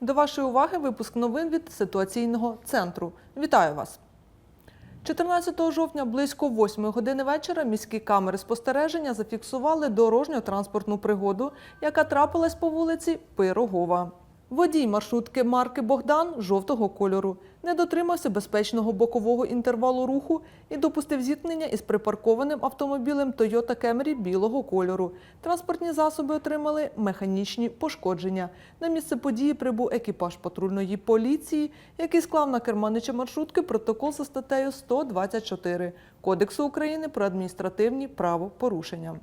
До вашої уваги випуск новин від ситуаційного центру. Вітаю вас! 14 жовтня близько 8 години вечора міські камери спостереження зафіксували дорожньо-транспортну пригоду, яка трапилась по вулиці Пирогова. Водій маршрутки марки Богдан жовтого кольору не дотримався безпечного бокового інтервалу руху і допустив зіткнення із припаркованим автомобілем Toyota Camry білого кольору. Транспортні засоби отримали механічні пошкодження. На місце події прибув екіпаж патрульної поліції, який склав на керманича маршрутки протокол за статтею 124 Кодексу України про адміністративні правопорушення.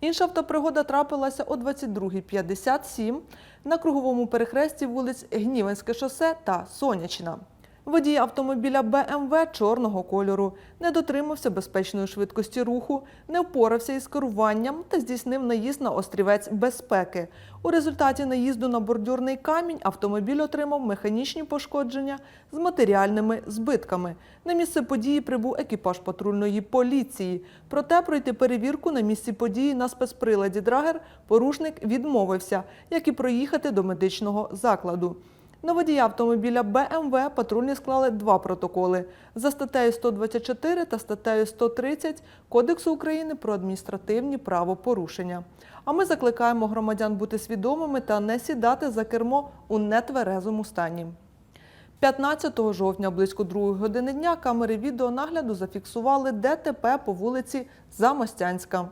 Інша автопригода трапилася о 22.57 на круговому перехресті вулиць Гнівенське шосе та Сонячна. Водій автомобіля БМВ чорного кольору не дотримався безпечної швидкості руху, не впорався із керуванням та здійснив наїзд на острівець безпеки. У результаті наїзду на бордюрний камінь автомобіль отримав механічні пошкодження з матеріальними збитками. На місце події прибув екіпаж патрульної поліції. Проте пройти перевірку на місці події на спецприладі Драгер порушник відмовився, як і проїхати до медичного закладу. На водія автомобіля БМВ патрульні склали два протоколи за статтею 124 та статтею 130 Кодексу України про адміністративні правопорушення. А ми закликаємо громадян бути свідомими та не сідати за кермо у нетверезому стані. 15 жовтня близько 2 години дня камери відеонагляду зафіксували ДТП по вулиці Замостянська.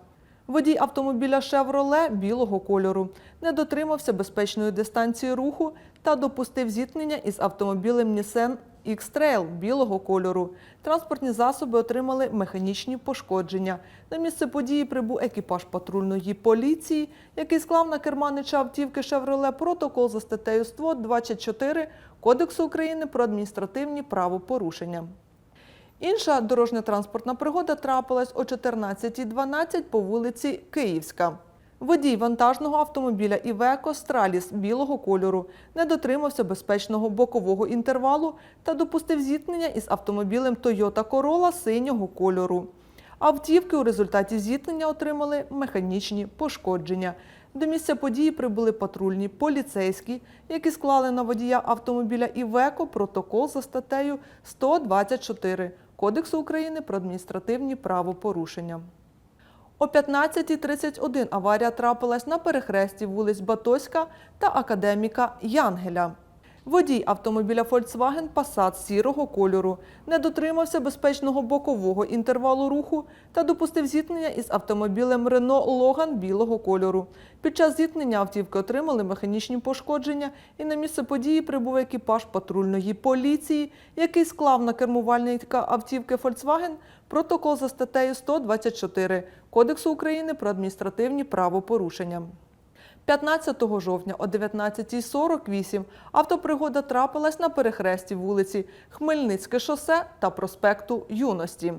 Водій автомобіля «Шевроле» білого кольору не дотримався безпечної дистанції руху та допустив зіткнення із автомобілем Nissan X-Trail білого кольору. Транспортні засоби отримали механічні пошкодження. На місце події прибув екіпаж патрульної поліції, який склав на керманича автівки «Шевроле» протокол за статтею 124 Кодексу України про адміністративні правопорушення. Інша дорожньо-транспортна пригода трапилась о 14.12 по вулиці Київська. Водій вантажного автомобіля Івеко Страліс білого кольору не дотримався безпечного бокового інтервалу та допустив зіткнення із автомобілем Toyota Corolla синього кольору. Автівки у результаті зіткнення отримали механічні пошкодження. До місця події прибули патрульні поліцейські, які склали на водія автомобіля Івеко протокол за статтею 124 Кодексу України про адміністративні правопорушення. О 15.31 аварія трапилась на перехресті вулиць Батоська та академіка Янгеля. Водій автомобіля Volkswagen Passat сірого кольору не дотримався безпечного бокового інтервалу руху та допустив зіткнення із автомобілем Renault Logan білого кольору. Під час зіткнення автівки отримали механічні пошкодження і на місце події прибув екіпаж патрульної поліції, який склав на кермувальника автівки Volkswagen протокол за статтею 124 Кодексу України про адміністративні правопорушення. 15 жовтня о 19.48 автопригода трапилась на перехресті вулиці Хмельницьке шосе та проспекту Юності.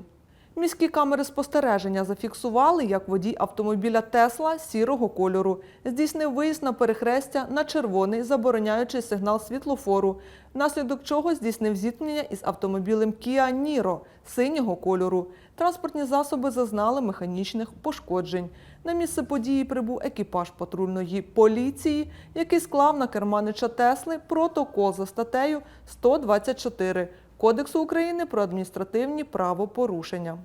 Міські камери спостереження зафіксували, як водій автомобіля Тесла сірого кольору здійснив виїзд на перехрестя на червоний, забороняючий сигнал світлофору, внаслідок чого здійснив зіткнення із автомобілем Kia Niro синього кольору. Транспортні засоби зазнали механічних пошкоджень. На місце події прибув екіпаж патрульної поліції, який склав на керманича Тесли протокол за статтею 124 Кодексу України про адміністративні правопорушення.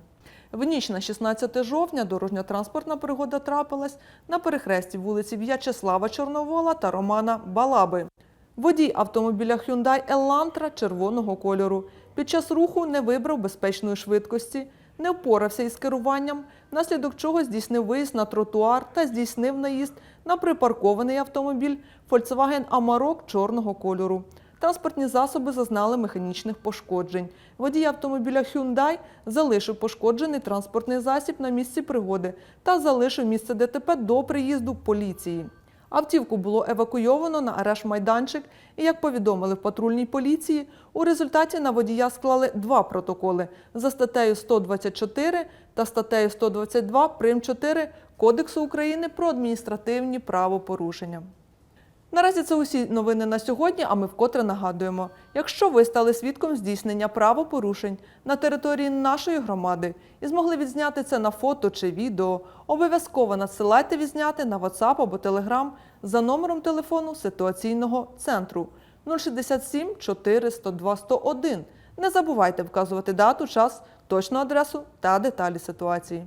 В ніч на 16 жовтня дорожньо-транспортна пригода трапилась на перехресті вулиці В'ячеслава Чорновола та Романа Балаби. Водій автомобіля Hyundai Elantra червоного кольору під час руху не вибрав безпечної швидкості, не впорався із керуванням, внаслідок чого здійснив виїзд на тротуар та здійснив наїзд на припаркований автомобіль Volkswagen Amarok чорного кольору. Транспортні засоби зазнали механічних пошкоджень. Водій автомобіля Hyundai залишив пошкоджений транспортний засіб на місці пригоди та залишив місце ДТП до приїзду поліції. Автівку було евакуйовано на арешт-майданчик і, як повідомили в патрульній поліції, у результаті на водія склали два протоколи за статтею 124 та статтею 122 прим. 4 Кодексу України про адміністративні правопорушення. Наразі це усі новини на сьогодні, а ми вкотре нагадуємо: якщо ви стали свідком здійснення правопорушень на території нашої громади і змогли відзняти це на фото чи відео, обов'язково надсилайте відзняти на WhatsApp або Telegram за номером телефону ситуаційного центру 067 400 101. Не забувайте вказувати дату, час, точну адресу та деталі ситуації.